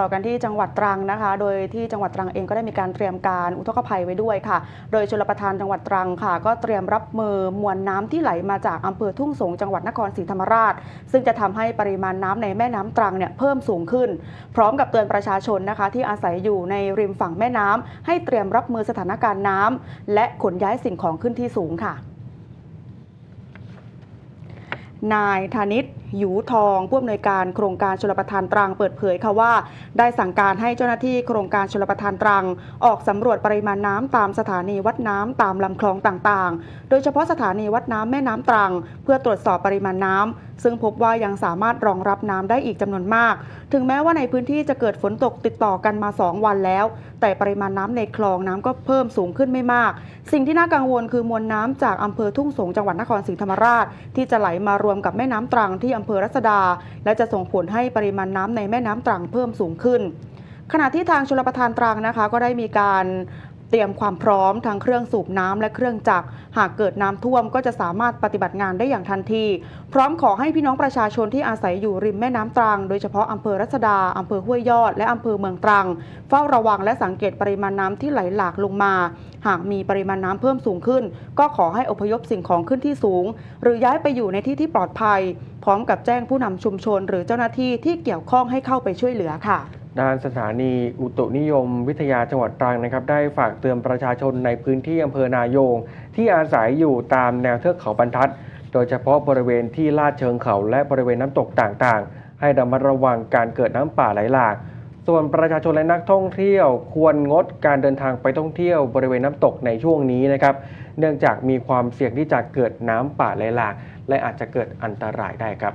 ต่อกันที่จังหวัดตรังนะคะ โดยที่จังหวัดตรังเองก็ได้มีการเตรียมการอุทกภัยไว้ด้วยค่ะ โดยชลประทานจังหวัดตรังค่ะ ก็เตรียมรับมือมวลน้ำที่ไหลมาจากอำเภอทุ่งสงจังหวัดนครศรีธรรมราช ซึ่งจะทำให้ปริมาณน้ำในแม่น้ำตรังเนี่ยเพิ่มสูงขึ้น พร้อมกับเตือนประชาชนนะคะ ที่อาศัยอยู่ในริมฝั่งแม่น้ำให้เตรียมรับมือสถานการณ์น้ำและขนย้ายสิ่งของขึ้นที่สูงค่ะ นายธนิต หยูทองผู้อำนวยการโครงการชลประทานตรังเปิดเผยค่ะว่า ได้สั่งการให้เจ้าหน้าที่โครงการชลประทานตรัง ออกสำรวจปริมาณน้ำตามสถานีวัดน้ำตามลำคลองต่างๆ โดยเฉพาะสถานีวัดน้ำแม่น้ำตรัง เพื่อตรวจสอบปริมาณน้ำซึ่งพบว่ายังสามารถรองรับน้ำได้อีกจำนวนมาก ถึงแม้ว่าในพื้นที่จะเกิดฝนตกติดต่อกันมา 2 วันแล้ว แต่ปริมาณน้ำในคลองน้ำก็เพิ่มสูงขึ้นไม่มาก สิ่งที่น่ากังวลคือมวลน้ำจากอำเภอทุ่งสงจังหวัดนครศรีธรรมราช ที่จะไหลมารวมกับแม่น้ำตรังที่อำเภอรัศดา และจะส่งผลให้ปริมาณน้ำในแม่น้ำตรังเพิ่มสูงขึ้น ขณะที่ทางชลประทานตรังนะคะ ก็ได้มีการ เตรียมความพร้อมทั้งเครื่องสูบน้ำและเครื่องจักร หากเกิดน้ำท่วมก็จะสามารถปฏิบัติงานได้อย่างทันที พร้อมขอให้พี่น้องประชาชนที่อาศัยอยู่ริมแม่น้ำตรัง โดยเฉพาะอำเภอรัศดาอำเภอห้วยยอด และอำเภอเมืองตรัง เฝ้าระวังและสังเกตปริมาณน้ำที่ไหลหลากลงมา หากมีปริมาณน้ำเพิ่มสูงขึ้น ก็ขอให้อพยพสิ่งของขึ้นที่สูง หรือย้ายไปอยู่ในที่ที่ปลอดภัย พร้อมกับแจ้งผู้นำชุมชน หรือเจ้าหน้าที่ที่เกี่ยวข้องให้เข้าไปช่วยเหลือค่ะ ด้านสถานีอุตุนิยมวิทยาจังหวัดตรังนะครับ ได้ฝากเตือนประชาชนในพื้นที่อำเภอนายง ที่อาศัยอยู่ตามแนวเทือกเขาบรรทัด โดยเฉพาะบริเวณที่ลาดเชิงเขาและบริเวณน้ำตกต่างๆ ให้ระมัดระวังการเกิดน้ำป่าไหลหลาก ส่วนประชาชนและนักท่องเที่ยว ควรงดการเดินทางไปท่องเที่ยวบริเวณน้ำตกในช่วงนี้นะครับ เนื่องจากมีความเสี่ยงที่จะเกิดน้ำป่าไหลหลาก และอาจจะเกิดอันตรายได้ครับ